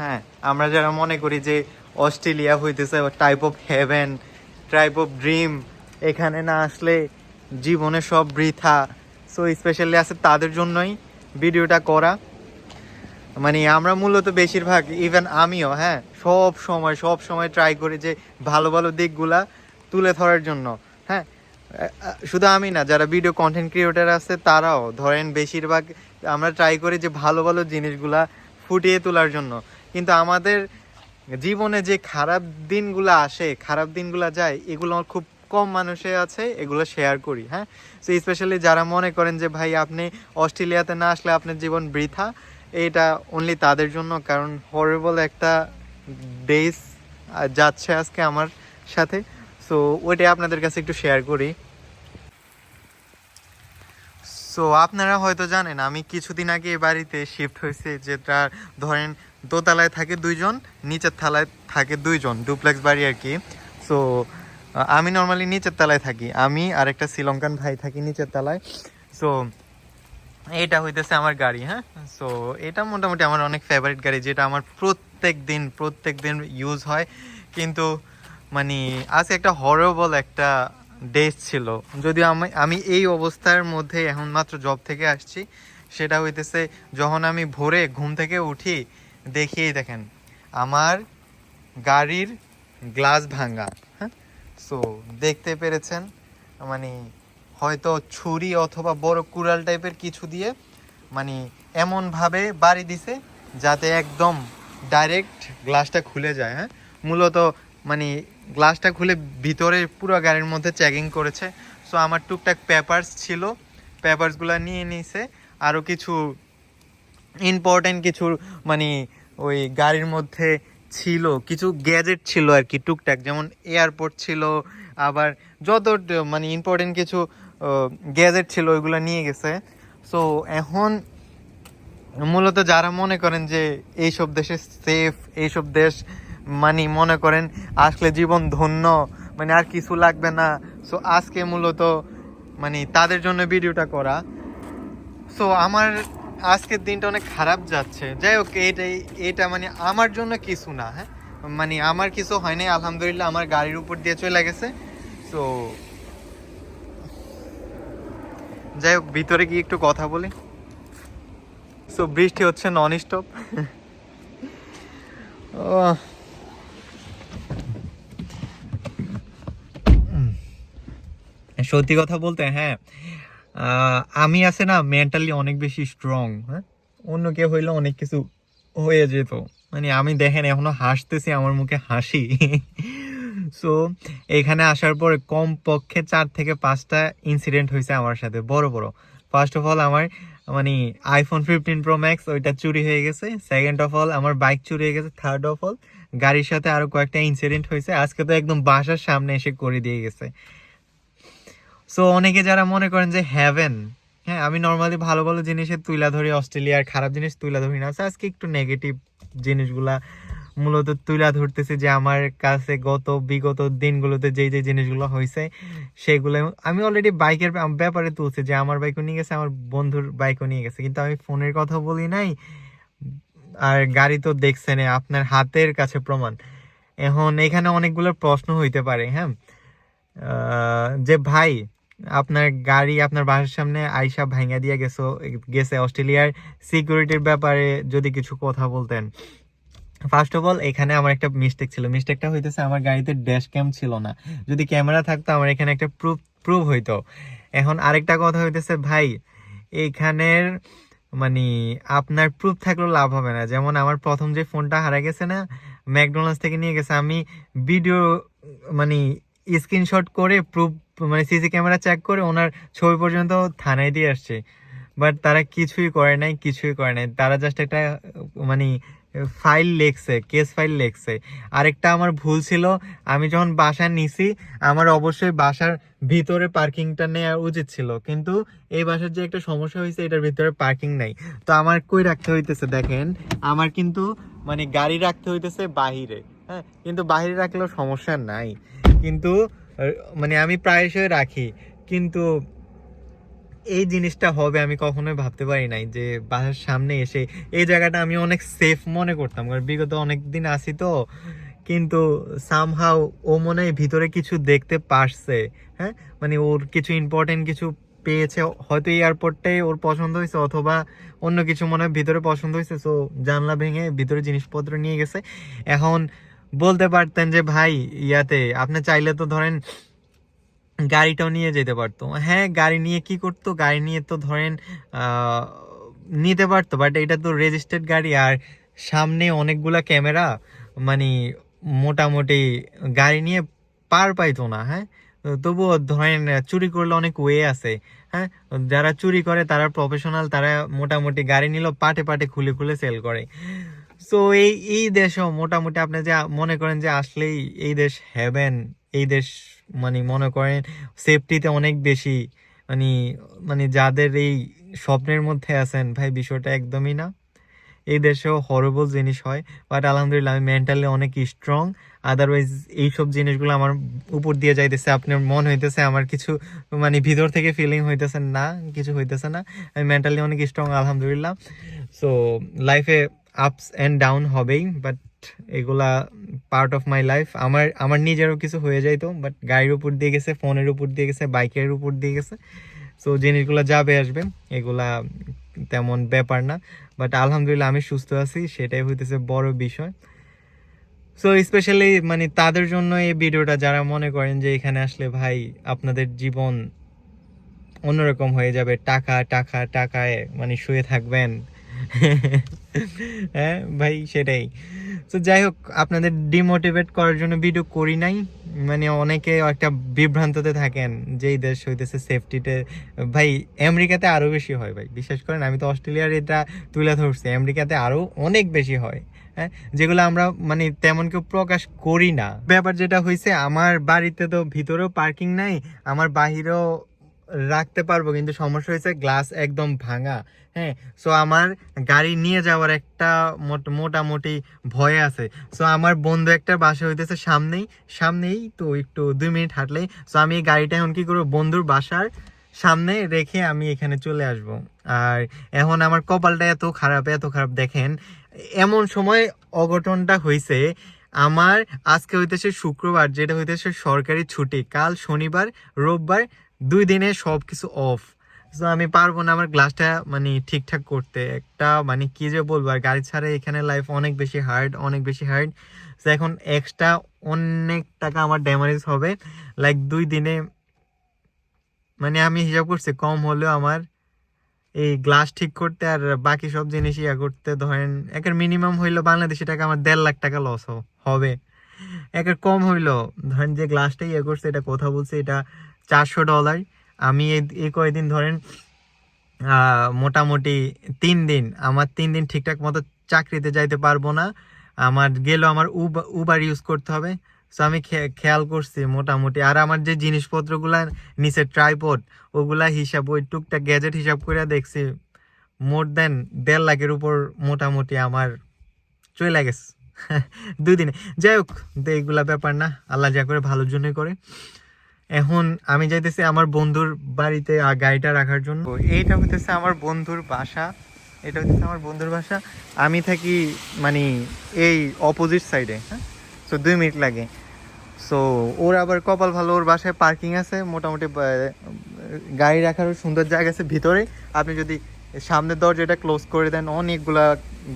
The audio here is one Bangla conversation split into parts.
হ্যাঁ আমরা যারা মনে করি যে অস্ট্রেলিয়া হইতেছে type of heaven type of dream এখানে না আসলে জীবনে সব বৃথা। সো স্পেশালি আছে তাদের জন্যই ভিডিওটা করা। মানে আমরা মূলত বেশিরভাগ ইভেন আমিও হ্যাঁ সব সময় সব সময় ট্রাই করি যে ভালো ভালো দিকগুলা তুলে ধরার জন্য। হ্যাঁ শুধু আমি না, যারা ভিডিও কন্টেন্ট ক্রিয়েটার আছে তারাও, ধরেন বেশিরভাগ আমরা ট্রাই করি যে ভালো ভালো জিনিসগুলা ফুটিয়ে তোলার জন্য। কিন্তু আমাদের জীবনে যে খারাপ দিনগুলো আসে, খারাপ দিনগুলো যায়, এগুলো খুব কম মানুষে আছে, এগুলো শেয়ার করি হ্যাঁ? সো স্পেশালি যারা মনে করেন যে, ভাই, আপনি অস্ট্রেলিয়াতে না আসলে আপনার জীবন বৃথা। এটা অনলি তাদের জন্য, কারণ হরেবল একটা ডেজ যাচ্ছে আজকে আমার সাথে। সো ওইটাই আপনাদের কাছে একটু শেয়ার করি। সো আপনারা হয়তো জানেন, আমি কিছুদিন আগে এই বাড়িতে শিফট হয়েছে, যেটা ধরেন দোতলায় থাকে দুইজন, নিচের থালায় থাকে দুইজন, ডুপ্লেক্স বাড়ি আর কি। সো আমি নর্মালি নিচের তলায় থাকি। আমি আর একটা শ্রীলঙ্কান ভাই থাকি নিচের তলায়। সো এটা হইতেছে আমার গাড়ি হ্যাঁ? সো এটা মোটামুটি আমার অনেক ফেভারিট গাড়ি, যেটা আমার প্রত্যেক দিন প্রত্যেক দিন ইউজ হয়। কিন্তু মানে আজকে একটা হরবল একটা ডেজ ছিল। যদিও আমি আমি এই অবস্থার মধ্যে এখন মাত্র জব থেকে আসছি। সেটা হইতেছে, যখন আমি ভোরে ঘুম থেকে উঠি দেখি এই দেখেন, আমার গাড়ির গ্লাস ভাঙা হ্যাঁ? সো দেখতে পেরেছেন মানে হয়তো ছুরি অথবা বড় কুড়াল টাইপের কিছু দিয়ে মানে এমনভাবে বাড়ি দিছে যাতে একদম ডাইরেক্ট গ্লাসটা খুলে যায় হ্যাঁ? মূলত মানে গ্লাসটা খুলে ভিতরে পুরো গাড়ির মধ্যে চেকিং করেছে। সো আমার টুকটাক পেপারস ছিল পেপারসগুলো নিয়ে নিছে আরও কিছু ইম্পর্টেন্ট কিছু মানে ওই গাড়ির মধ্যে ছিল, কিছু গ্যাজেট ছিল আর কি, টুকটাক, যেমন এয়ারপোর্ট ছিল, আবার যত মানে ইম্পর্টেন্ট কিছু গ্যাজেট ছিল, ওইগুলো নিয়ে গেছে। সো এখন মূলত যারা মনে করেন যে এইসব দেশে সেফ এইসব দেশ মানে মনে করেন আসলে জীবন ধন্য মানে আর কিছু লাগবে না। সো আজকে মূলত মানে তাদের জন্য ভিডিওটা করা। সো আমার আজকের দিনটা অনেক খারাপ যাচ্ছে। যাই হোক এইটাই এটা মানে আমার জন্য কিছু না হ্যাঁ? মানে আমার কিছু হয়নি আলহামদুলিল্লাহ আমার গাড়ির উপর দিয়ে চলে গেছে। সো যাই হোক, ভিতরে গিয়ে একটু কথা বলি। সো বৃষ্টি হচ্ছে নন স্টপ সত্যি কথা বলতে হ্যাঁ আমি আছে না মেন্টালি অনেক বেশি স্ট্রং হ্যাঁ? অন্য কেউ হইলে অনেক কিছু হয়ে যেত। মানে আমি দেখেন, এখনও হাসতেছি, আমার মুখে হাসি। সো এখানে আসার পরে কম পক্ষে চার থেকে পাঁচটা ইনসিডেন্ট হয়েছে আমার সাথে, বড় বড়। ফার্স্ট অফ অল আমার মানে আইফোন ফিফটিন প্রো ম্যাক্স ওইটা চুরি হয়ে গেছে। সেকেন্ড অফ অল আমার বাইক চুরি হয়ে গেছে। থার্ড অফ অল গাড়ির সাথে আরও কয়েকটা ইনসিডেন্ট হয়েছে। আজকে তো একদম বাসার সামনে এসে করে দিয়ে গেছে। সো অনেকে যারা মনে করেন যে হ্যাভেন হ্যাঁ আমি নর্মালি ভালো ভালো জিনিসের তুলা ধরি, অস্ট্রেলিয়ার খারাপ জিনিস তুলা ধরি না। আজকে একটু নেগেটিভ জিনিসগুলা মূলত তুলা ধরতেছি যে আমার কাছে গত বিগত দিনগুলোতে যেই যে জিনিসগুলো হয়েছে সেগুলো আমি অলরেডি বাইকের ব্যাপারে তুলছি যে আমার বাইকও নিয়ে গেছে, আমার বন্ধুর বাইকও নিয়ে গেছে। কিন্তু আমি ফোনের কথা বলি নাই, আর গাড়ি তো দেখছেন আপনার হাতের কাছে প্রমাণ। এখন এখানে অনেকগুলো প্রশ্ন হইতে পারে হ্যাঁ? যে ভাই আপনার গাড়ি আপনার বাসার সামনে আইসা ভাঙা দিয়ে গেছো, গেছে অস্ট্রেলিয়ার সিকিউরিটির ব্যাপারে যদি কিছু কথা বলতেন। ফার্স্ট অফ অল এখানে আমার একটা মিস্টেক ছিল। মিস্টেকটা হইতেছে আমার গাড়িতে ড্যাশ ক্যাম ছিল না। যদি ক্যামেরা থাকতো, আমার এখানে একটা প্রুফ প্রুভ হইতো। এখন আরেকটা কথা হইতেছে, ভাই এইখানের মানে আপনার প্রুফ থাকলেও লাভ হবে না। যেমন আমার প্রথম যে ফোনটা হারা গেছে না ম্যাকডোনাল্ডস থেকে নিয়ে গেছে, আমি ভিডিও মানে স্ক্রিনশট করে প্রুফ মানে সিসি ক্যামেরা চেক করে ওনার ছবি পর্যন্ত থানায় দিয়ে আসছে। বাট তারা কিছুই করে নাই, কিছুই করে নাই। তারা জাস্ট একটা মানে ফাইল লেখছে কেস ফাইল লেখছে। আরেকটা আমার ভুল ছিল, আমি যখন বাসা নিছি, আমার অবশ্যই বাসার ভিতরে পার্কিংটা নেওয়া উচিত ছিল। কিন্তু এই বাসার যে একটা সমস্যা হয়েছে, এটার ভিতরে পার্কিং নাই। তো আমার কই রাখতে হইতেছে দেখেন, আমার কিন্তু মানে গাড়ি রাখতে হইতেছে বাহিরে হ্যাঁ? কিন্তু বাহিরে রাখলেও সমস্যা নাই। কিন্তু মানে আমি প্রায়শই রাখি। কিন্তু এই জিনিসটা হবে আমি কখনোই ভাবতে পারি নাই যে বাসার সামনে এসে এই জায়গাটা আমি অনেক সেফ মনে করতাম। কারণ বিগত অনেক দিন আসি তো, কিন্তু সামহাও ও মনে হয় ভিতরে কিছু দেখতে পারছে। হ্যাঁ? মানে ওর কিছু ইম্পর্টেন্ট কিছু পেয়েছে, হয়তো এয়ারপোর্টটাই ওর পছন্দ হয়েছে অথবা অন্য কিছু মনে হয় ভিতরে পছন্দ হয়েছে। সো জানলা ভেঙে ভিতরে জিনিসপত্র নিয়ে গেছে। এখন বলতে পারতেন যে, ভাই, ইয়াতে আপনি চাইলে তো ধরেন গাড়িটাও নিয়ে যেতে পারতো। হ্যাঁ গাড়ি নিয়ে কি করতো? গাড়ি নিয়ে তো ধরেন নিতে পারতো বাট এটা তো রেজিস্টার্ড গাড়ি। আর সামনে অনেকগুলা ক্যামেরা মানে মোটামুটি গাড়ি নিয়ে পার পাইতো না হ্যাঁ? তবুও ধরেন, চুরি করলে অনেক ওয়ে আছে হ্যাঁ? যারা চুরি করে, তারা প্রফেশনাল তারা মোটামুটি গাড়ি নিল পাটে পাটে খুলে খুলে সেল করে। সো এই এই দেশও মোটামুটি আপনি যে মনে করেন যে আসলেই এই দেশ হ্যাভেন এই দেশ মানে মনে করেন সেফটিতে অনেক বেশি। মানে মানে যাদের এই স্বপ্নের মধ্যে আছেন, ভাই, বিষয়টা একদমই না। এই দেশেও হরবল জিনিস হয় বাট আলহামদুলিল্লাহ আমি মেন্টালি অনেক স্ট্রং আদারওয়াইজ এইসব জিনিসগুলো আমার উপর দিয়ে যাইতেছে, আপনার মন হইতেছে, আমার কিছু মানে ভিতর থেকে ফিলিং হইতেছে না, কিছু হইতেছে না। আমি মেন্টালি অনেক স্ট্রং আলহামদুলিল্লাহ। সো লাইফে আপস অ্যান্ড ডাউন হবেই, বাট এগুলা পার্ট অফ মাই লাইফ। আমার আমার নিজেরও কিছু হয়ে যাইতো বাট গাড়ির উপর দিয়ে গেছে, ফোনের উপর দিয়ে গেছে, বাইকের উপর দিয়ে গেছে। সো জিনিসগুলো যাবে, আসবে, এগুলা তেমন ব্যাপার না। বাট আলহামদুলিল্লাহ আমি সুস্থ আছি, সেটাই হইতেছে বড় বিষয়। সো স্পেশালি মানে তাদের জন্য এই ভিডিওটা, যারা মনে করেন যে এখানে আসলে ভাই আপনাদের জীবন অন্যরকম হয়ে যাবে, টাকা টাকা, টাকায় মানে শুয়ে থাকবেন হ্যাঁ ভাই, সেটাই। তো যাই হোক, আপনাদের ডিমোটিভেট করার জন্য ভিডিও করি নাই। মানে অনেকে একটা বিভ্রান্ততে থাকেন যে এই দেশ হইতেছে সেফটিতে ভাই, আমেরিকাতে আরও বেশি হয়, ভাই। বিশ্বাস করেন, আমি তো অস্ট্রেলিয়ার এটা তুলে ধরছি। আমেরিকাতে আরও অনেক বেশি হয় হ্যাঁ? যেগুলো আমরা মানে তেমন কেউ প্রকাশ করি না। ব্যাপার যেটা হয়েছে আমার বাড়িতে তো ভিতরেও পার্কিং নাই, আমার বাহিরেও রাখতে পারব, কিন্তু সমস্যা হয়েছে গ্লাস একদম ভাঙা হ্যাঁ? সো আমার গাড়ি নিয়ে যাওয়ার একটা মোট- মোটামুটি ভয় আছে। সো আমার বন্ধু একটা বাসা হইতেছে সামনেই সামনেই তো একটু দুই মিনিট হাঁটলেই। সো আমি এই গাড়িটা এখন কি করব, বন্ধুর বাসার সামনে রেখে আমি এখানে চলে আসব। আর এখন আমার কপালটা এত খারাপ এত খারাপ, দেখেন, এমন সময় অঘটনটা হয়েছে আমার আজকে হইতেছে শুক্রবার, যেটা হইতেছে সরকারি ছুটি। কাল শনিবার, রোববার দুই দিনে সব কিছু অফ তো আমি পারব না আমার গ্লাসটা মানে ঠিকঠাক করতে। একটা মানে কি যে বলব, আর গাড়ি ছাড়া এখানে লাইফ অনেক বেশি হার্ড অনেক বেশি হার্ড তো এখন এক্সট্রা অনেক টাকা আমার ড্যামেজ হবে। লাইক দুই দিনে মানে আমি হিসাব করছি কম হলেও আমার এই গ্লাস ঠিক করতে আর বাকি সব জিনিস ইয়া করতে ধরেন, একের মিনিমাম হইল বাংলাদেশি টাকা আমার দেড় লাখ টাকা লস হবে। একের কম হইল, ধরেন যে গ্লাসটা ইয়ে করছে, এটা কথা বলছে, এটা চারশো ডলার। আমি এই এই কয়দিন ধরেন মোটামুটি তিন দিন, আমার তিন দিন ঠিকঠাক মতো চাকরিতে যাইতে পারব না। আমার, গেলেও আমার উবার ইউজ করতে হবে। সো আমি খেয়াল করছি মোটামুটি। আর আমার যে জিনিসপত্রগুলা নিচে ট্রাইপড ওগুলা হিসাব, ওই টুকটাক গ্যাজেট হিসাব করে দেখছি, মোর দেন দেড় লাখের উপর মোটামুটি আমার চলে গেছে। দুই দিনে। যাই হোক এইগুলা ব্যাপার না। আল্লাহ যা করে ভালোর জন্যই করে। এখন আমি যাইতেছি আমার বন্ধুর বাড়িতে গাড়িটা রাখার জন্য। এইটা হইতেছে আমার বন্ধুর বাসা। এটা হইতেছে আমার বন্ধুর বাসা। আমি থাকি মানে এই অপোজিট সাইডে হ্যাঁ? সো দুই মিনিট লাগে। সো ওর আবার কপাল ভালো, ওর বাসায় পার্কিং আছে। মোটামুটি গাড়ি রাখারও সুন্দর জায়গা আছে ভিতরে। আপনি যদি সামনের দরজাটা ক্লোজ করে দেন, অনেকগুলা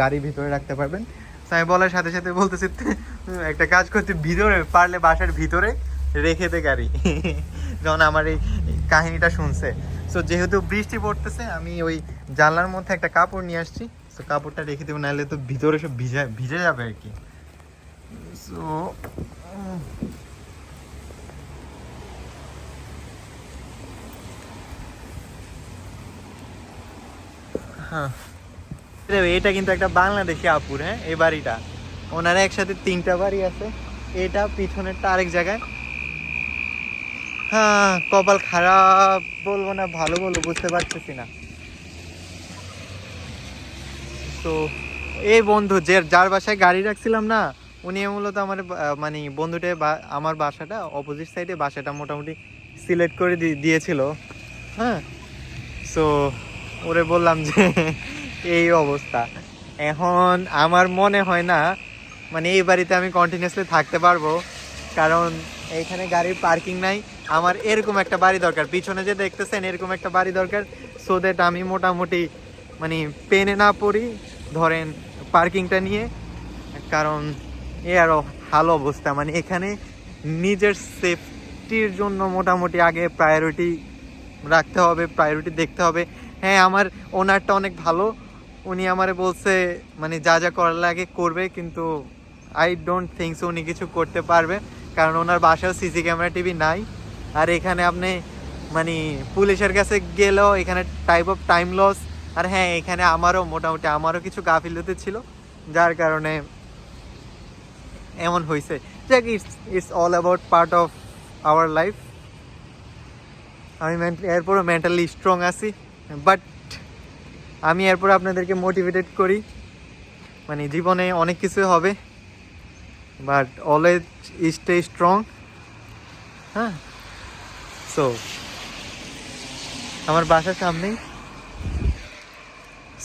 গাড়ি ভিতরে রাখতে পারবেন। আমি বলার সাথে সাথে বলতেছি একটা কাজ করতে ভিতরে, পারলে বাসার ভিতরে। রেখে দে গাড়ি। যখন আমার এই কাহিনীটা শুনছে। সো যেহেতু বৃষ্টি পড়তেছে, আমি ওই জানলার মধ্যে একটা কাপড় নিয়ে আসছি। তো কাপড়টা রেখে দেবো, নাহলে তো ভিতরে সব ভিজা, ভিজে যাবে আর কি। সো হ্যাঁ। এটা কিন্তু একটা বাংলাদেশি আপুর হ্যাঁ এই বাড়িটা। ওনারা একসাথে তিনটা বাড়ি আছে। এটা পিছনেরটা আরেক জায়গায়। হ্যাঁ কপাল খারাপ বলব না, ভালো বলব, বুঝতে পারতেছি না। তো এই বন্ধু, যে যার বাসায় গাড়ি রাখছিলাম না, উনি মূলত আমার মানে বন্ধুটা আমার বাসাটা অপোজিট সাইডে বাসাটা মোটামুটি সিলেক্ট করে দিয়েছিল। হ্যাঁ সো ওরে বললাম যে, এই অবস্থা। এখন আমার মনে হয় না মানে এই বাড়িতে আমি কন্টিনিউসলি থাকতে পারব, কারণ এইখানে গাড়ির পার্কিং নাই। আমার এরকম একটা বাড়ি দরকার। পিছনে যে দেখতেছেন এরকম একটা বাড়ি দরকার সো দ্যাট আমি মোটামুটি মানে পেনে না পড়ি, ধরেন, পার্কিংটা নিয়ে, কারণ এ আরও ভালো অবস্থা। মানে এখানে নিজের সেফটির জন্য মোটামুটি আগে প্রায়োরিটি রাখতে হবে প্রায়োরিটি দেখতে হবে। হ্যাঁ আমার ওনারটা অনেক ভালো। উনি আমারে বলছে মানে যা যা করার লাগে করবে, কিন্তু আই ডোন্ট থিঙ্কস উনি কিছু করতে পারবে। কারণ ওনার বাসায় সিসি ক্যামেরা টিভি নাই। আর এখানে আপনি মানে পুলিশের কাছে গেলেও এখানে টাইপ অফ টাইম লস আর হ্যাঁ এখানে আমারও মোটামুটি, আমারও কিছু গাফিলতি ছিল, যার কারণে এমন হয়েছে যাক it's it's all about part of our life আমি এরপরও মেন্টালি স্ট্রং আছি বাট আমি এরপর আপনাদেরকে মোটিভেটেড করি। মানে জীবনে অনেক কিছু হবে বাট অলওয়েজ স্টে স্ট্রং হ্যাঁ? সো আমার বাসার সামনেই।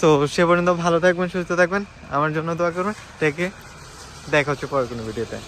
সো সে পর্যন্ত ভালো থাকবেন, সুস্থ থাকবেন। আমার জন্য দোয়া করবেন। থেকে দেখা হচ্ছে পরের কোনো ভিডিওতে।